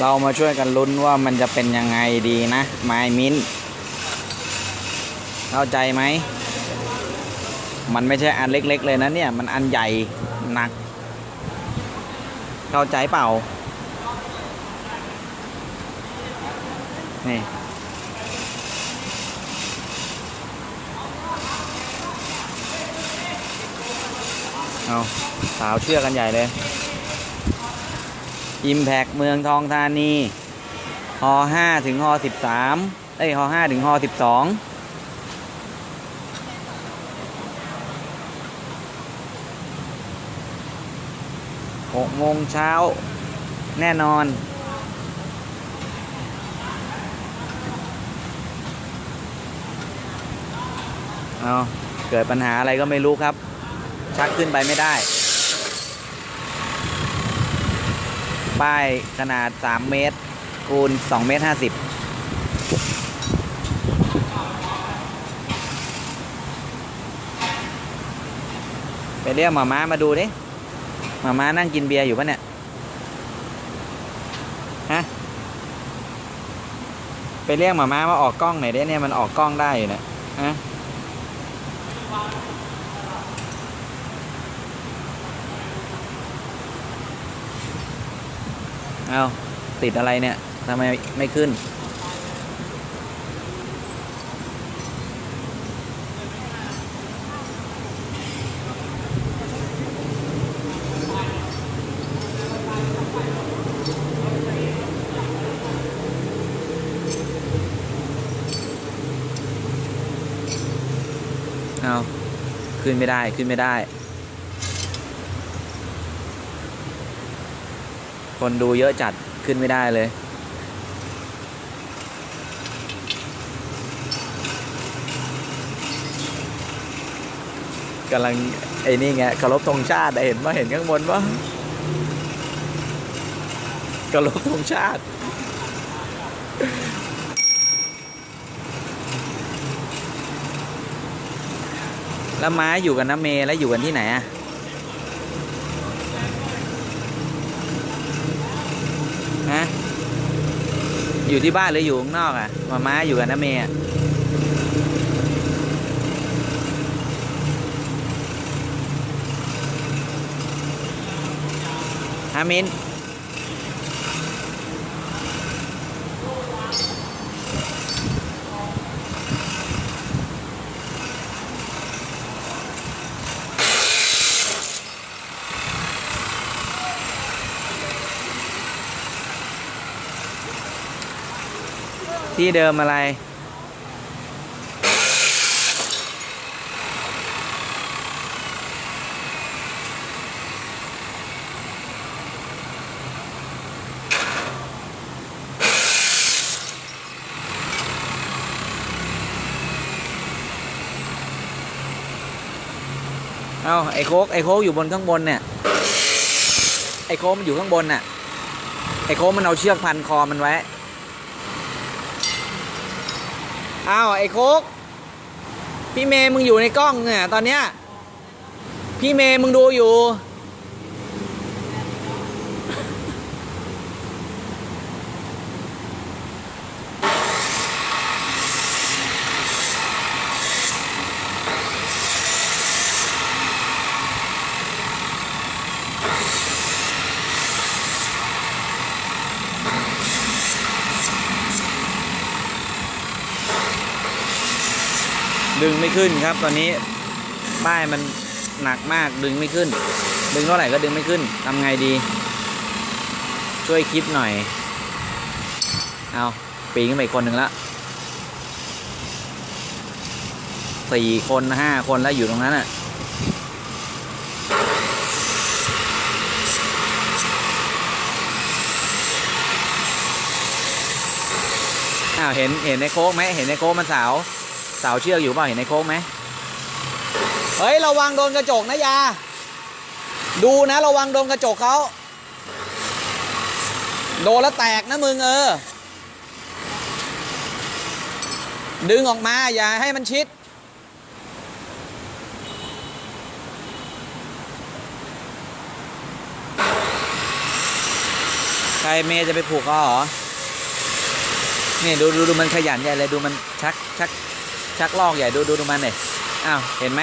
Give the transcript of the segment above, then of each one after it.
เรามาช่วยกันลุ้นว่ามันจะเป็นยังไงดีนะ ไมมิ้น เข้าใจไหม มันไม่ใช่อันเล็ก ๆ เลยนะเนี่ย มันอันใหญ่หนัก เข้าใจเปล่า นี่เอาสาวเชื่อกันใหญ่เลย Impact เมืองทองธานีฮ5ถึงฮ13เอ้ยฮ5ถึงฮ12หกโมงเช้าแน่นอน เอาเกิดปัญหาอะไรก็ไม่รู้ครับ ชักขึ้นไปไม่ได้ ป้ายขนาด 3 เมตร คูณ 2 เมตร 50ไปเรียกหมาม้ามาดูดิหมาม้านั่งกินเบียร์อยู่ปะเนี่ย ฮะ ไปเรียกหมาม้ามาออกกล้องหน่อยดิเนี่ยมันออกกล้องได้อยู่เนี่ยฮะ เอาติดอะไรเนี่ยทำไมไม่ขึ้น เอาขึ้นไม่ได้ขึ้นไม่ได้ คนดูเยอะจัดขึ้นไม่ได้เลย กำลัง ไอ้นี่ไงเคารพธงชาติอะเห็นว่าเห็นข้างบนว่าเคารพธงชาติแล้วม้าอยู่กับน้ำเมย์แล้วอยู่กันที่ไหนอะ อยู่ที่บ้านหรืออยู่ข้างนอกอะมาม้าอยู่กับน้ำเมย์อะฮามิน ที่เดิมอะไร เอาไอ้โคกไอ้โคกอยู่บนข้างบนเนี่ย ไอ้โคกมันอยู่ข้างบนน่ะ ไอ้โคกมันเอาเชือกพันคอมันไว้ อ้าวไอ้โคกพี่เมย์มึงอยู่ในกล้องเนี่ยตอนเนี้ยพี่เมย์มึงดูอยู่ ดึงไม่ขึ้นครับตอนนี้ป้ายมันหนักมากดึงไม่ขึ้น ดึงเท่าไหร่ก็ดึงไม่ขึ้นทำไงดี ช่วยคิดหน่อย เอาปีนขึ้นไปอีกคนหนึ่งละสี่คนห้าคนแล้วอยู่ตรงนั้นอะอ้าวเห็นเห็นในโค้กไหมเห็นในโค้กมันสาว สาวเชือกอยู่เปล่าเห็นในโค้กไหมเฮ้ยระวังโดนกระจกนะยา ดูนะระวังโดนกระจกเขาโดนแล้วแตกนะมึงเออ ดึงออกมาอย่าให้มันชิด ใครเมย์จะไปผูกคอเหรอ นี่ดูดูดูมันขยันใหญ่เลยดูมันชักชัก ชักลอกใหญ่ดูดูดูมันเลยอ้าวเห็นไหม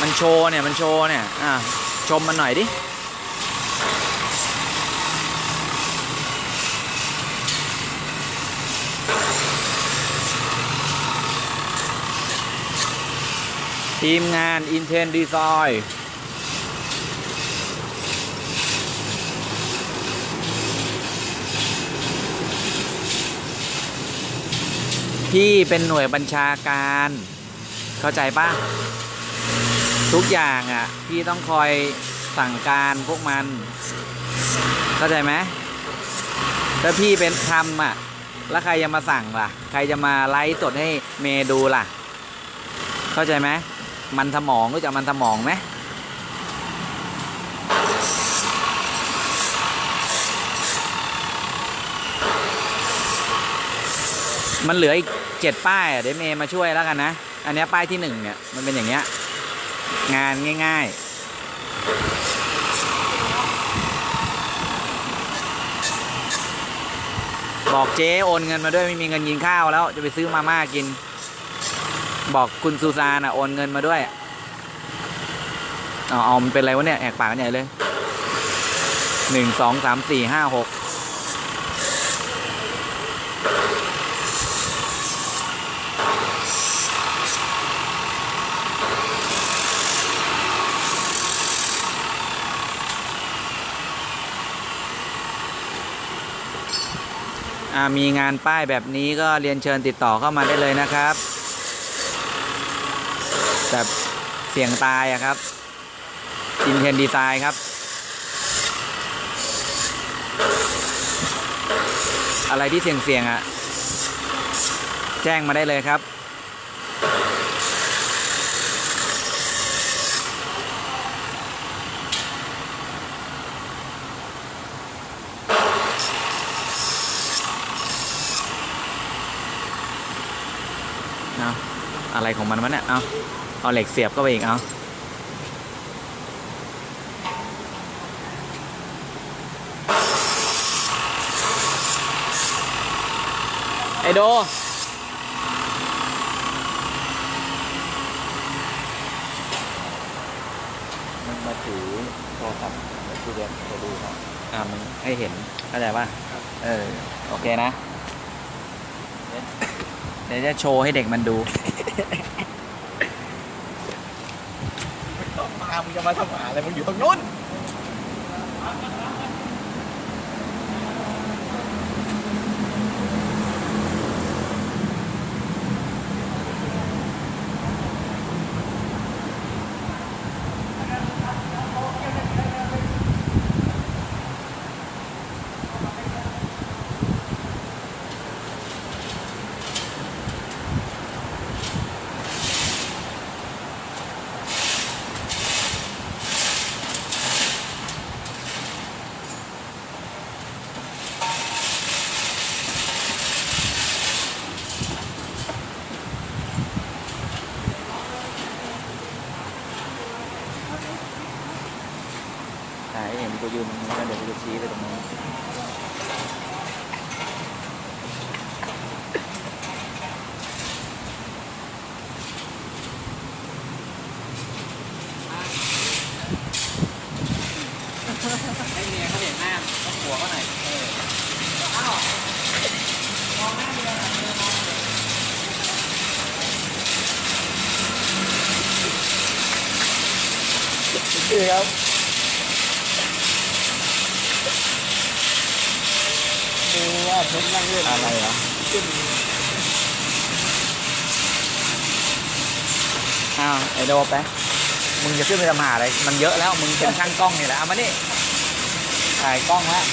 มันโชว์เนี่ยมันโชว์เนี่ยอะชมมันหน่อยดิทีมงาน Intent Design พี่เป็นหน่วยบัญชาการ เข้าใจป่ะ ทุกอย่างอะ พี่ต้องคอยสั่งการพวกมัน เข้าใจไหมถ้าพี่เป็นทำอะ แล้วใครจะมาสั่งล่ะ ใครจะมาไลฟ์สดให้เมดูล่ะ เข้าใจไหมมันสมองก็จะมันสมองไหม มันเหลืออีกเจ็ดป้ายเดี๋ยวเมย์มาช่วยแล้วกันนะ อันนี้ป้ายที่หนึ่งเนี่ยมันเป็นอย่างเงี้ยงานง่าย ๆบอกเจ๊โอนเงินมาด้วยไม่มีเงินกินข้าวแล้วจะไปซื้อมาม่ากิน บอกคุณซูซานอะโอนเงินมาด้วยเอาเอามันเป็นอะไรวะเนี่ยแหกปากกันใหญ่เลยหนึ่งสองสามสี่ห้าหก มีงานป้ายแบบนี้ก็เรียนเชิญติดต่อเข้ามาได้เลยนะครับแบบเสี่ยงตายอะครับอินเทนดีไซน์ครับ อะไรที่เสี่ยงเสี่ยงๆอะแจ้งมาได้เลยครับ อะไรของมันวะเนี่ยเอาเอาเหล็กเสียบเข้าไปอีกเอาไอโดมันมาถือโทรศัพท์เดี๋ยวพี่เรียนจะดูครับอ่ามันให้เห็นเข้าใจป่ะเออ โอเคนะ เดี๋ยวจะโชว์ให้เด็กมันดู มา มึงจะมาทำหาอะไร มึงอยู่ตรงนู้น ถ่ายให้เห็นกูยืนตรงนี้แล้วเดี๋ยวกูจะชี้ไปตรงนู้นให้เมียเขาเห็นหน้าต้อง หัวเขาหน่อยเออนี่ครับดูว่าผมนั่งเล่นอะไรเหรอขึ้นอ้าวไอโดไปมึงจะขึ้นไปทำหาอะไร มันเยอะแล้ว มึงเป็นช่างกล้องนี่แหละเอามานี่ ถ่ายกล้องแล้ว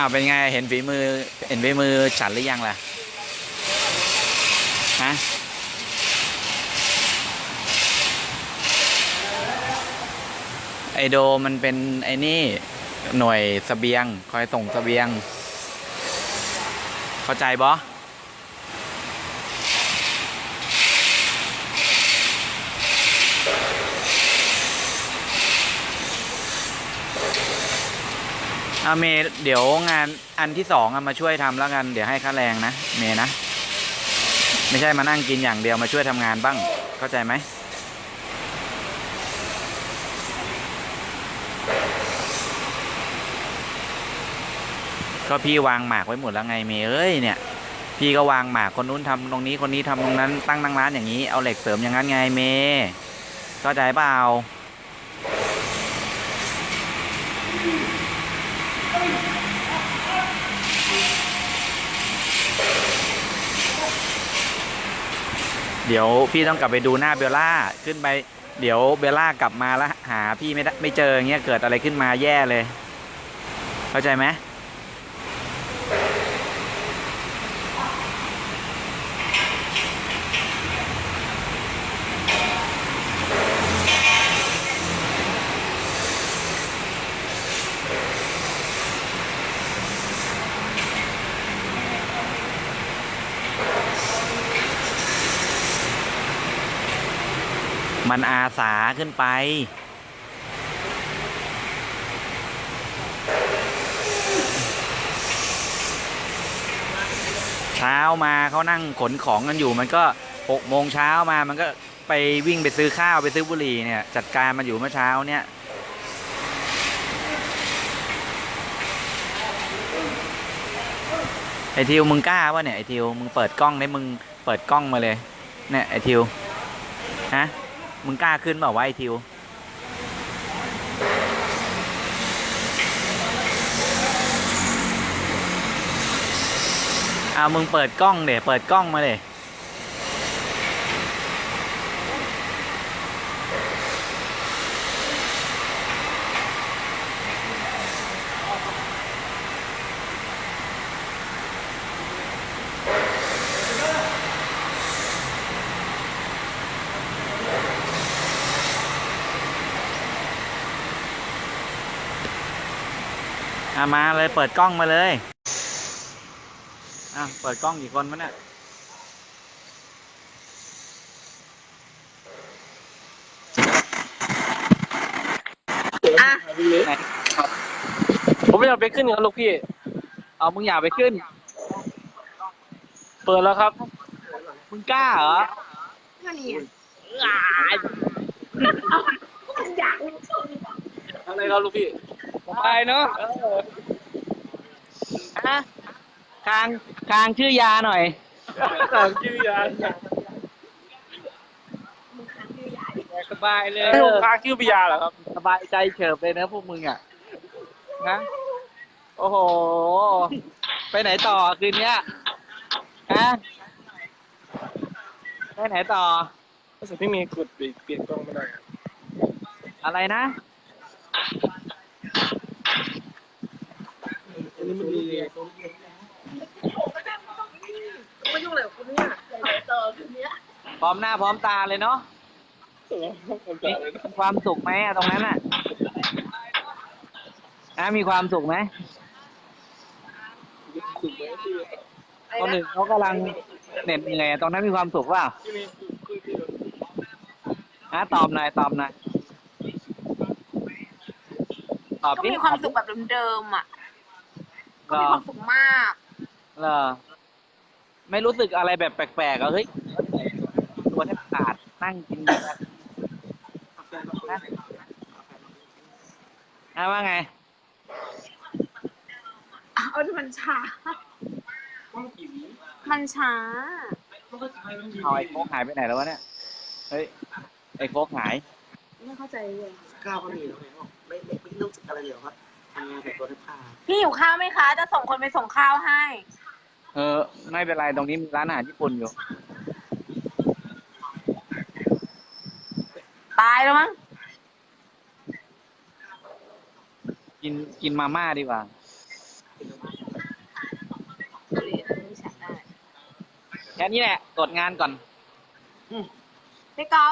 อ้าวเป็นไงเห็นฝีมือเห็นฝีมือฉันหรือยังล่ะฮะไอโดมันเป็นไอนี่หน่วยสเสบียง คอยส่งสเสบียง เข้าใจบอ อาเมเดี๋ยวงานอันที่สองอะมาช่วยทำแล้วกัน เดี๋ยวให้ค่าแรงนะเมนะ ไม่ใช่มานั่งกินอย่างเดียวมาช่วยทำงานบ้าง เข้าใจไหมก็พี่วางหมากไว้หมดแล้วไงเมเอ้ยเนี่ย พี่ก็วางหมากคนนู้นทำตรงนี้คนนี้ทำตรงนั้นตั้งนั่งร้านอย่างนี้เอาเหล็กเสริมอย่างนั้นไงเมเข้าใจเปล่า เดี๋ยวพี่ต้องกลับไปดูหน้าเบลล่าขึ้นไป เดี๋ยวเบลล่ากลับมาแล้วหาพี่ไม่ได้ไม่เจออย่างเงี้ยเกิดอะไรขึ้นมาแย่เลย เข้าใจไหม มันอาสาขึ้นไป เช้ามาเขานั่งขนของกันอยู่มันก็หกโมงเช้ามามันก็ไปวิ่งไปซื้อข้าวไปซื้อบุหรี่เนี่ย จัดการมันอยู่เมื่อเช้าเนี่ยไอทิวมึงกล้าวะเนี่ยไอทิวมึงเปิดกล้องได้มึงเปิดกล้องมาเลย เนี่ยไอทิวฮะ มึงกล้าขึ้นเปล่าวะไอทิวเอามึงเปิดกล้องเดี๋ยเปิดกล้องมาเลย อามาเลยเปิดกล้องมาเลยอะเปิดกล้องกี่คนวะเนี่ยอะผมไม่อยากไปขึ้นกับลูกพี่ เอามึงอย่าไปขึ้น เปิดแล้วครับ มึงกล้าเหรอก็นี่อะมันอยากอะไรครับลูกพี่ ไปเนาะฮะคางคางชื่อยาหน่อย สามชื่อยาสบายเลยให้ผมพาชื่อปิยาเหรอครับ สบายใจเฉิบเลยนะพวกมึงอะนะโอ้โห ไปไหนต่อคืนเนี้ยฮะไปไหนต่อรู้สึกพี่เมย์กดเปลี่ยนกล้องไม่ได้ครับอะไรนะ อันนี้มันดีเลยไม่ยุ่งเลยกับคุณเนี่ยเจอคืนนี้พร้อมหน้าพร้อมตาเลยเนาะผมจ่ายเลยนะมีความสุขไหมอะตรงนั้นอะนะมีความสุขไหมสุดเลยพี่คนหนึ่งเขากำลังเหน็ดเหนื่อยตรงนั้นมีความสุขเปล่าพี่เมย์คุยพี่ฮะตอบหน่อยตอบหน่อยตอบก็ดิมีความสุขแบบเดิมๆอะ เหรมีอความสุขมากเหรอไม่รู้สึกอะไรแบบแปลกๆเหรอเฮ้ยตัวแทบขาดนั่งกินแบบนะนะว่าไงเอาที่มันช้า มันช้าเอาไอ้โฟกหายไปไหนแล้ววะเนี่ย เฮ้ย ไอ้โฟกหาย ไม่เข้าใจเลย ก้าวก็มีแล้วไงบอกไม่ไม่ไม่รู้สึกอะไรเลยเหรอ ครับทำงานแต่ตัวได้ผ้าพี่หิวข้าวไหมคะ จะส่งคนไปส่งข้าวให้ เออ ไม่เป็นไรตรงนี้มีร้านอาหารญี่ปุ่นอยู่ ตายแล้วมั้ง กินกินมาม่าดีกว่าดูดิอันนี้ฉันได้แค่นี้แหละตรวจงานก่อน พี่กอล์ฟ